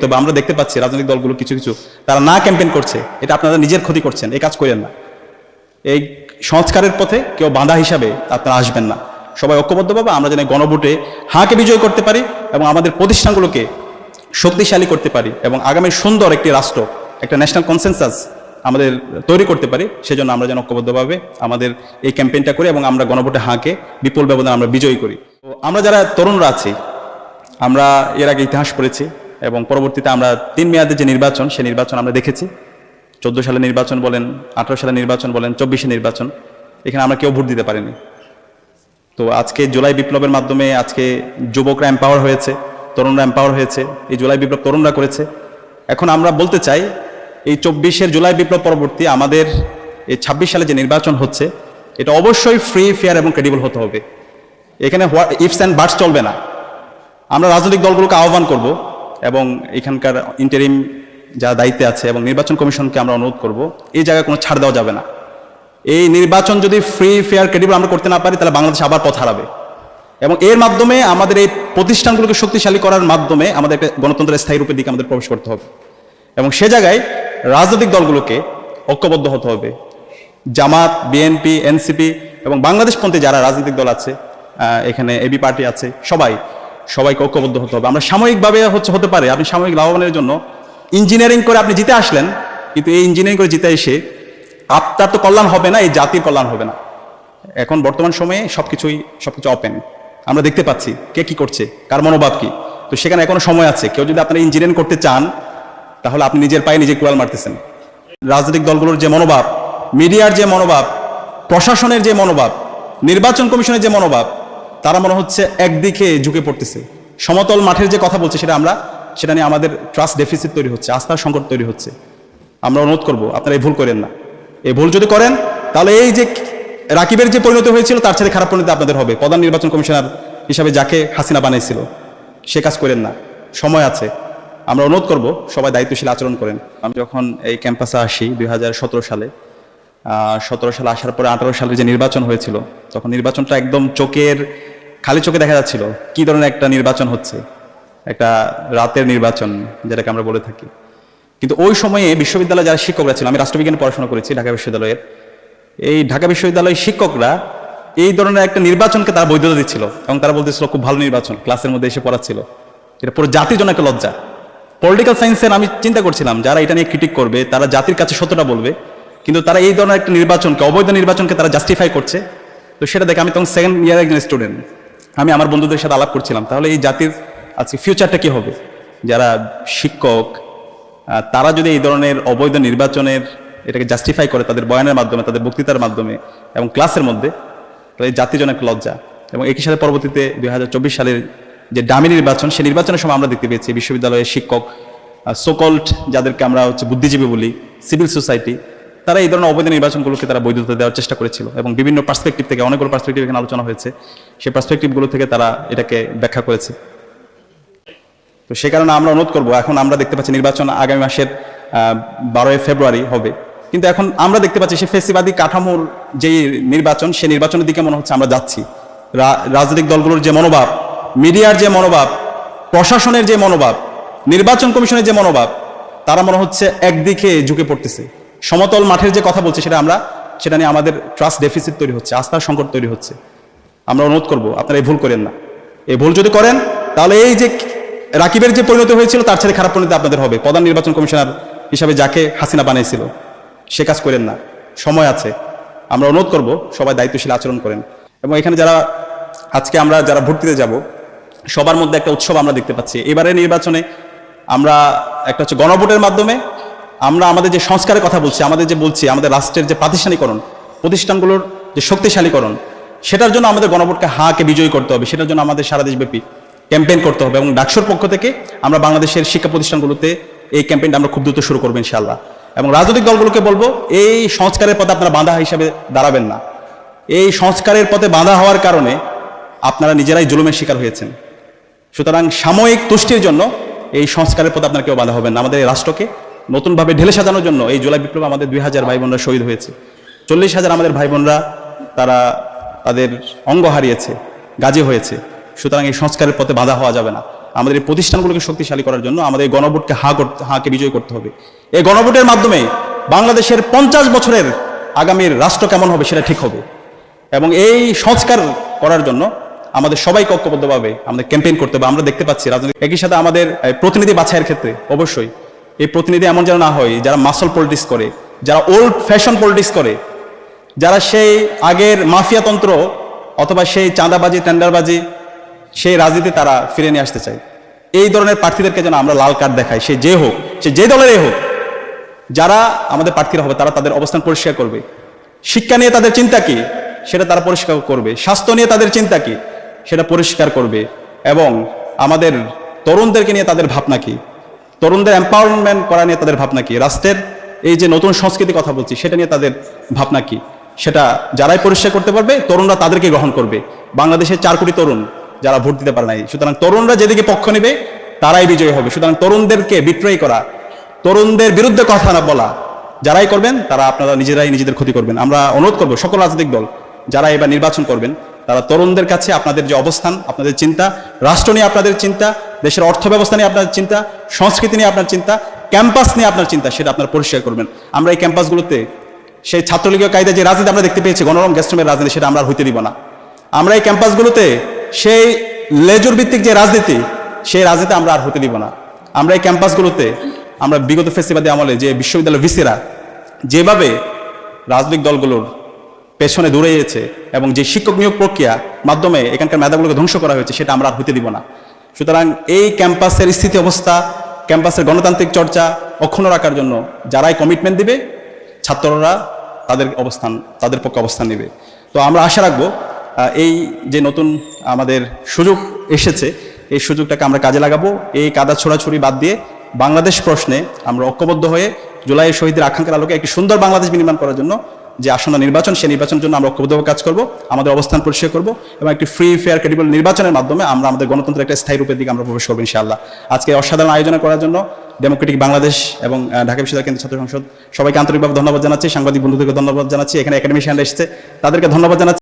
করতে হবে। আমরা দেখতে পাচ্ছি রাজনৈতিক দলগুলো কিছু কিছু। তারা না ক্যাম্পেইন করছে, এটা আপনারা নিজের ক্ষতি করছেন, এই কাজ করেন না। এই সংস্কারের পথে কেউ বাঁধা হিসাবে আপনারা আসবেন না। সবাই ঐক্যবদ্ধভাবে, আমরা যেন গণভোটে হাঁকে বিজয় করতে পারি এবং আমাদের প্রতিষ্ঠানগুলোকে শক্তিশালী করতে পারি এবং আগামী সুন্দর একটি রাষ্ট্র, একটা ন্যাশনাল কনসেনসাস আমাদের তৈরি করতে পারি, সেজন্য আমরা যেন ঐক্যবদ্ধভাবে আমাদের এই ক্যাম্পেইনটা করি এবং আমরা গণভোটে হাঁকে, বিপুল ব্যবধান আমরা বিজয়ী করি। তো আমরা যারা তরুণরা আছি, আমরা এর আগে ইতিহাস পড়েছি এবং পরবর্তীতে আমরা তিন মেয়াদের যে নির্বাচন সেই নির্বাচন আমরা দেখেছি। চোদ্দ সালে নির্বাচন বলেন, আঠারো সালে নির্বাচন বলেন, চব্বিশে নির্বাচন। এখানে আমরা কেউ ভোট দিতে পারিনি। তো আজকে জুলাই বিপ্লবের মাধ্যমে আজকে যুবকরা এম্পাওয়ার হয়েছে, তরুণরা এম্পাওয়ার হয়েছে। এই জুলাই বিপ্লব তরুণরা করেছে। এখন আমরা বলতে চাই, এই চব্বিশের জুলাই বিপ্লব পরবর্তী আমাদের এই ছাব্বিশ সালে যে নির্বাচন হচ্ছে, এটা অবশ্যই ফ্রি ফেয়ার এবং ক্রেডিবল হতে হবে। এখানে ইফস অ্যান্ড বার্ডস চলবে না। আমরা রাজনৈতিক দলগুলোকে আহ্বান করব এবং এখানকার ইন্টারিম যারা দায়িত্বে আছে এবং নির্বাচন কমিশনকে আমরা অনুরোধ করব, এই জায়গায় কোনো ছাড় দেওয়া যাবে না। এই নির্বাচন যদি ফ্রি ফেয়ার ক্রেডিবল আমরা করতে না পারি, তাহলে বাংলাদেশ আবার পথ হারাবে। এবং এর মাধ্যমে আমাদের এই প্রতিষ্ঠানগুলোকে শক্তিশালী করার মাধ্যমে আমাদের একটা গণতন্ত্রের স্থায়ী রূপের দিকে আমাদের প্রবেশ করতে হবে। এবং সে জায়গায় রাজনৈতিক দলগুলোকে ঐক্যবদ্ধ হতে হবে। জামাত বিএনপি এনসিপি এবং বাংলাদেশপন্থী যারা রাজনৈতিক দল আছে এখানে এবি পার্টি আছে, সবাই সবাইকে ঐক্যবদ্ধ হতে হবে। আমরা সাময়িকভাবে হচ্ছে হতে পারে, আপনি সাময়িক লাভবানের জন্য ইঞ্জিনিয়ারিং করে আপনি জিতে আসলেন, কিন্তু এই ইঞ্জিনিয়ারিং করে জিতে এসে আপনার তো কল্যাণ হবে না, এই জাতির কল্যাণ হবে না। এখন বর্তমান সময়ে সবকিছুই, সবকিছু ওপেন আমরা দেখতে পাচ্ছি কে কি করছে, কার মনোভাব কি। তো সেখানে এখনও সময় আছে। কেউ যদি আপনারা ইঞ্জিনিয়ারিং করতে চান, তাহলে আপনি নিজের পায়ে নিজে কুড়াল মারতেছেন। রাজনৈতিক দলগুলোর যে মনোভাব মিডিয়ার যে মনোভাব, প্রশাসনের যে মনোভাব, নির্বাচন কমিশনের যে মনোভাব তারা মনে হচ্ছে একদিকে ঝুঁকে পড়তেছে। সমতল মাঠের যে কথা বলছে সেটা আমরা সেটা নিয়ে আমাদের ট্রাস্ট ডেফিসিট তৈরি হচ্ছে, আস্থার সংকট তৈরি হচ্ছে। আমরা অনুরোধ করব, আপনারা এই ভুল করেন না। এই ভুল যদি করেন, তাহলে এই যে রাকিবের যে পরিণতি হয়েছিল, তার সাথে খারাপ পরিণতি আপনাদের হবে। প্রধান নির্বাচন কমিশনার হিসাবে যাকে হাসিনা বানাইছিল সে কাজ করেন না। সময় আছে। আমরা অনুরোধ করব, সবাই দায়িত্বশীল আচরণ করেন। আমি যখন এই ক্যাম্পাসে আসি দুই হাজার সতেরো সালে সতেরো সালে আসার পরে আঠারো সালে যে নির্বাচন হয়েছিল, তখন নির্বাচনটা একদম চোখের খালি চোখে দেখা যাচ্ছিল কি ধরনের একটা নির্বাচন হচ্ছে, একটা রাতের নির্বাচন যেটাকে আমরা বলে থাকি। কিন্তু ওই সময়ে বিশ্ববিদ্যালয়ে যারা শিক্ষকরা ছিল, আমি রাষ্ট্রবিজ্ঞানে পড়াশোনা করেছি ঢাকা বিশ্ববিদ্যালয়ের, এই ঢাকা বিশ্ববিদ্যালয়ের শিক্ষকরা এই ধরনের একটা নির্বাচনকে তারা বৈধতা দিচ্ছিল এবং তারা বলতেছিল, খুব ভালো নির্বাচন, ক্লাসের মধ্যে এসে পড়াচ্ছিল। এটা পুরো জাতির জন্য একটা লজ্জা। পলিটিক্যাল সায়েন্সের আমি চিন্তা করছিলাম, যারা এটা নিয়ে ক্রিটিক করবে, তারা জাতির কাছে সত্যটা বলবে, কিন্তু তারা এই ধরনের একটা নির্বাচনকে, অবৈধ নির্বাচনকে তারা জাস্টিফাই করছে। তো সেটা দেখে আমি তখন সেকেন্ড ইয়ার একজন স্টুডেন্ট আমি আমার বন্ধুদের সাথে আলাপ করছিলাম। তাহলে এই জাতির আজকে ফিউচারটা কি হবে? যারা শিক্ষক তারা যদি এই ধরনের অবৈধ নির্বাচনের এটাকে জাস্টিফাই করে তাদের বয়ানের মাধ্যমে, তাদের বক্তৃতার মাধ্যমে এবং ক্লাসের মধ্যে, তাহলে এই জাতির জন্য লজ্জা। এবং একই সাথে পরবর্তীতে দু হাজার চব্বিশ সালের যে ডামি নির্বাচন, সেই নির্বাচনের সময় আমরা দেখতে পেয়েছি বিশ্ববিদ্যালয়ের শিক্ষক সোকল্ড যাদেরকে আমরা হচ্ছে বুদ্ধিজীবী বলি সিভিল সোসাইটি তারা এই ধরনের অবৈধ নির্বাচনগুলোকে তারা বৈধতা দেওয়ার চেষ্টা করেছিল এবং বিভিন্ন পার্সপেক্টিভ থেকে, অনেকগুলো পার্সপেক্টিভ এখানে আলোচনা হয়েছে। সেই পার্সপেক্টিভগুলো থেকে তারা এটাকে ব্যাখ্যা করেছে। তো সে কারণে আমরা অনুরোধ করব, এখন আমরা দেখতে পাচ্ছি নির্বাচন আগামী মাসের বারোই ফেব্রুয়ারি হবে। কিন্তু এখন আমরা দেখতে পাচ্ছি সে ফেসিবাদী কাঠামোর যে নির্বাচন, সে নির্বাচনের দিকে মনে হচ্ছে আমরা যাচ্ছি। রাজনৈতিক দলগুলোর যে মনোভাব, মিডিয়ার যে মনোভাব, প্রশাসনের যে মনোভাব, নির্বাচন কমিশনের যে মনোভাব, তারা মনে হচ্ছে একদিকে ঝুঁকে পড়তেছে। সমতল মাঠের যে কথা বলছে সেটা আমরা, সেটা নিয়ে আমাদের ট্রাস্ট ডেফিসিট তৈরি হচ্ছে, আস্থার সংকট তৈরি হচ্ছে। আমরা অনুরোধ করব, আপনারা এই ভুল করেন না। এই ভুল যদি করেন, তাহলে এই যে রাকিবের যে পরিণতি হয়েছিল, তার সাথে খারাপ পরিণতি আপনাদের হবে। প্রধান নির্বাচন কমিশনার হিসাবে যাকে হাসিনা বানাইছিল সে কাজ করেন না। সময় আছে। আমরা অনুরোধ করব, সবাই দায়িত্বশীল আচরণ করেন। এবং এখানে যারা, আজকে আমরা যারা ভোট দিতে যাব, সবার মধ্যে একটা উৎসব আমরা দেখতে পাচ্ছি। এবারে নির্বাচনে আমরা একটা হচ্ছে গণভোটের মাধ্যমে আমরা আমাদের যে সংস্কারের কথা বলছি, আমাদের যে বলছি, আমাদের রাষ্ট্রের যে প্রাতিষ্ঠানিকরণ, প্রতিষ্ঠানগুলোর যে শক্তিশালীকরণ, সেটার জন্য আমাদের গণভোটকে হাকে বিজয়ী করতে হবে, সেটার জন্য আমাদের সারা দেশব্যাপী ক্যাম্পেইন করতে হবে এবং ডাকসুর পক্ষ থেকে আমরা বাংলাদেশের শিক্ষা প্রতিষ্ঠানগুলোতে এই ক্যাম্পেইনটা আমরা খুব দ্রুত শুরু করব ইনশাল্লাহ এবং রাজনৈতিক দলগুলোকে বলব, এই সংস্কারের পথে আপনারা বাঁধা হিসাবে দাঁড়াবেন না। এই সংস্কারের পথে বাঁধা হওয়ার কারণে আপনারা নিজেরাই জুলুমের শিকার হয়েছেন। সুতরাং সাময়িক তুষ্টির জন্য এই সংস্কারের পথে আপনার কেউ বাধা হবেন না। আমাদের এই রাষ্ট্রকে নতুনভাবে ঢেলে সাজানোর জন্য এই জুলাই বিপ্লব আমাদের দুই হাজার ভাই বোনরা শহীদ হয়েছে। চল্লিশ হাজার আমাদের ভাই বোনরা তারা তাদের অঙ্গ হারিয়েছে, গাজী হয়েছে। সুতরাং এই সংস্কারের পথে বাধা হওয়া যাবে না। আমাদের এই প্রতিষ্ঠানগুলোকে শক্তিশালী করার জন্য আমাদের এই গণভোটকে হা করতে, হাকে বিজয় করতে হবে। এই গণভোটের মাধ্যমে বাংলাদেশের পঞ্চাশ বছরের আগামীর রাষ্ট্র কেমন হবে সেটা ঠিক হবে। এবং এই সংস্কার করার জন্য আমাদের সবাইকে ঐক্যবদ্ধভাবে আমাদের ক্যাম্পেইন করতে হবে। আমরা দেখতে পাচ্ছি রাজনৈতিক একই সাথে আমাদের প্রতিনিধি বাছাইয়ের ক্ষেত্রে অবশ্যই এই প্রতিনিধি এমন যেন না হয়, যারা মাসল পলিটিক্স করে, যারা ওল্ড ফ্যাশন পলিটিক্স করে, যারা সেই আগের মাফিয়াতন্ত্র অথবা সেই চাঁদাবাজি টেন্ডারবাজি সেই রাজনীতি তারা ফিরে নিয়ে আসতে চায়। এই ধরনের প্রার্থীদেরকে যেন আমরা লাল কার্ড দেখাই, সে যে হোক, সে যে দলেরই হোক, যারা আমাদের প্রার্থীরা হবে, তারা তাদের অবস্থান পরিষ্কার করবে। শিক্ষা নিয়ে তাদের চিন্তা কি? সেটা তারা পরিষ্কার করবে। স্বাস্থ্য নিয়ে তাদের চিন্তা কি? সেটা পরিষ্কার করবে। এবং আমাদের তরুণদেরকে নিয়ে তাদের ভাবনা কি? তরুণদের এম্পাওয়ারমেন্ট করা নিয়ে তাদের ভাবনা কি? রাষ্ট্রের এই যে নতুন সংস্কৃতি কথা বলছি, সেটা নিয়ে তাদের ভাবনা কি? সেটা যারাই পরিষ্কার করতে পারবে, তরুণরা তাদেরকে গ্রহণ করবে। বাংলাদেশের চার কোটি তরুণ যারা ভোট দিতে পারে নাই, সুতরাং তরুণরা যেদিকে পক্ষ নেবে, তারাই বিজয়ী হবে। সুতরাং তরুণদেরকে বিক্রয় করা, তরুণদের বিরুদ্ধে কথা না বলা, যারাই করবেন, তারা আপনারা নিজেরাই নিজেদের ক্ষতি করবেন। আমরা অনুরোধ করব সকল রাজনৈতিক দল, যারা এবার নির্বাচন করবেন, তারা তরুণদের কাছে আপনাদের যে অবস্থান, আপনাদের চিন্তা, রাষ্ট্র নিয়ে আপনাদের চিন্তা দেশের অর্থ ব্যবস্থা নিয়ে আপনার চিন্তা, সংস্কৃতি নিয়ে আপনার চিন্তা, ক্যাম্পাস নিয়ে আপনার চিন্তা, সেটা আপনার পরিষ্কার করবেন। আমরা এই ক্যাম্পাসগুলোতে সেই ছাত্রলীগীয় কায়দা যে রাজনীতি আমরা দেখতে পেয়েছি গণরম গ্যাস্ট্রমের রাজনীতি, সেটা আমরা হইতে দিব না। আমরা এই ক্যাম্পাসগুলোতে সেই লেজুর ভিত্তিক যে রাজনীতি, সেই রাজনীতি আমরা আর হতে দিব না। আমরা এই ক্যাম্পাসগুলোতে আমরা বিগত ফেস্টিভালি আমলে যে বিশ্ববিদ্যালয় ভিসিরা যেভাবে রাজনৈতিক দলগুলোর পেছনে দূরে গিয়েছে এবং যে শিক্ষক নিয়োগ প্রক্রিয়া মাধ্যমে এখানকার মেধাগুলোকে ধ্বংস করা হয়েছে, সেটা আমরা আর হতে দিব না। সুতরাং এই ক্যাম্পাসের স্থিতি অবস্থা, ক্যাম্পাসের গণতান্ত্রিক চর্চা অক্ষুণ্ণ রাখার জন্য যারাই কমিটমেন্ট দিবে, ছাত্ররা তাদের অবস্থান, তাদের পক্ষে অবস্থান নেবে। তো আমরা আশা রাখব এই যে নতুন আমাদের সুযোগ এসেছে, এই সুযোগটাকে আমরা কাজে লাগাবো। এই কাদা ছোড়াছুড়ি বাদ দিয়ে বাংলাদেশ প্রশ্নে আমরা ঐক্যবদ্ধ হয়ে জুলাই শহীদের আকাঙ্ক্ষার আলোকে একটি সুন্দর বাংলাদেশ বিনির্মাণ করার জন্য যে আসন্ন নির্বাচন, সেই নির্বাচনের জন্য আমরা ঐক্যবদ্ধভাবে কাজ করব, আমাদের অবস্থান পরিষ্কার করব এবং একটি ফ্রি ফেয়ার ক্রেডিবল নির্বাচনের মাধ্যমে আমরা আমাদের গণতন্ত্রের একটা স্থায়ী রূপের দিকে আমরা প্রবেশ করব ইনশাআল্লাহ। আজকে অসাধারণ আয়োজন করার জন্য ডেমোক্রেটিক বাংলাদেশ এবং ঢাকা বিশ্ববিদ্যালয় কেন্দ্রীয় ছাত্র সংসদ সবাইকে আন্তরিকভাবে ধন্যবাদ জানাচ্ছি, সাংবাদিক বন্ধুদেরকে ধন্যবাদ জানাচ্ছি, এখানে একাডেমিশিয়ান এসেছে, তাদেরকে ধন্যবাদ জানাচ্ছি।